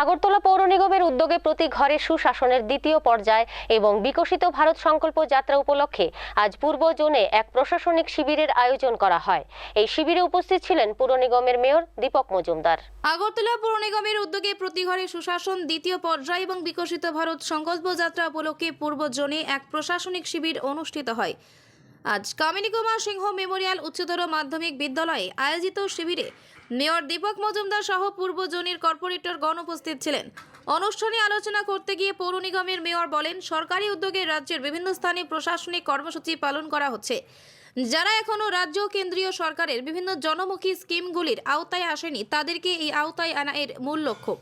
আগরতলা পৌর নিগমের উদ্যোগে প্রতি ঘরে সুশাসনের দ্বিতীয় পর্যায় এবং বিকশিত ভারত সংকল্প যাত্রা উপলক্ষে আজ পূর্ব জোনে এক প্রশাসনিক শিবিরের আয়োজন করা হয়। এই শিবিরে উপস্থিত ছিলেন পুর নিগমের মেয়র দীপক মজুমদার। আগরতলা পৌর নিগমের উদ্যোগে প্রতি ঘরে সুশাসন, দ্বিতীয় পর্যায় এবং বিকশিত ভারত সংকল্প যাত্রা উপলক্ষে পূর্ব জোনে এক প্রশাসনিক শিবির অনুষ্ঠিত হয়। আজ কামিনী কুমার সিংহ মেমোরিয়াল উচ্চতর মাধ্যমিক বিদ্যালয়ে আয়োজিত শিবিরে মেয়র দীপক মজুমদার সহ পূর্ব জোনের কর্পোরেটরগণ উপস্থিত ছিলেন। অনুষ্ঠানে আলোচনা করতে গিয়ে পৌর নিগমের মেয়র বলেন, সরকারি উদ্যোগে রাজ্যের বিভিন্ন স্থানে প্রশাসনিক কর্মসূচি পালন করা হচ্ছে। যারা এখনও রাজ্য কেন্দ্রীয় সরকারের বিভিন্ন জনমুখী স্কিমগুলির আওতায় আসেনি, তাদেরকে এই আওতায় আনা এর মূল লক্ষ্য।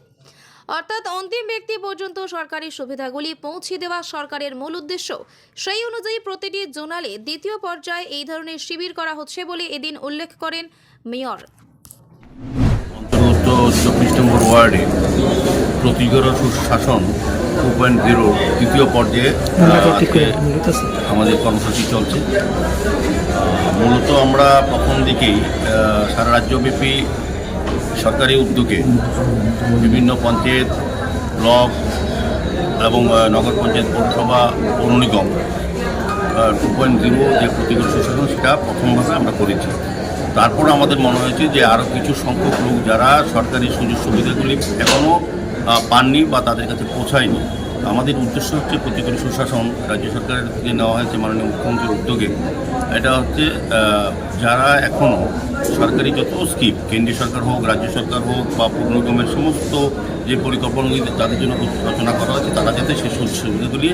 অর্থাৎ অন্তিম ব্যক্তি পর্যন্ত সরকারি সুবিধাগুলি পৌঁছে দেওয়া সরকারের মূল উদ্দেশ্য। সেই অনুযায়ী প্রতিটি জোনালে দ্বিতীয় পর্যায়ে এই ধরনের শিবির করা হচ্ছে বলে এদিন উল্লেখ করেন মেয়র। অন্তর্গত চব্বিশ নম্বর ওয়ার্ডে প্রতিঘর সুশাসন টু পয়েন্ট জিরো তৃতীয় পর্যায়ে আমাদের কর্মসূচি চলছে। মূলত আমরা প্রথম দিকেই আহ, সারা রাজ্যব্যাপী সরকারি উদ্যোগে বিভিন্ন পঞ্চায়েত, ব্লক এবং নগর পঞ্চায়েত, পৌরসভা, পৌর নিগম টু পয়েন্ট জিরো যে প্রতিকূল সুশাসন সেটা প্রথমভাবে আমরা করেছি। তারপর আমাদের মনে হয়েছে যে আরও কিছু সংখ্যক লোক যারা সরকারি সুযোগ সুবিধাগুলি এখনও পাননি বা তাদের কাছে পৌঁছায়নি, আমাদের উদ্দেশ্য হচ্ছে প্রতিকূল সুশাসন। রাজ্য সরকারের থেকে নেওয়া হয়েছে মাননীয় মুখ্যমন্ত্রীর উদ্যোগে। এটা হচ্ছে যারা এখনও সরকারি যত স্কিম, কেন্দ্রীয় সরকার হোক, রাজ্য সরকার হোক বা পূর্ণগমের সমস্ত যে পরিকল্পনাগুলি তাদের জন্য রচনা করা হয়েছে, তারা যাতে সেই সুযোগ সুবিধাগুলি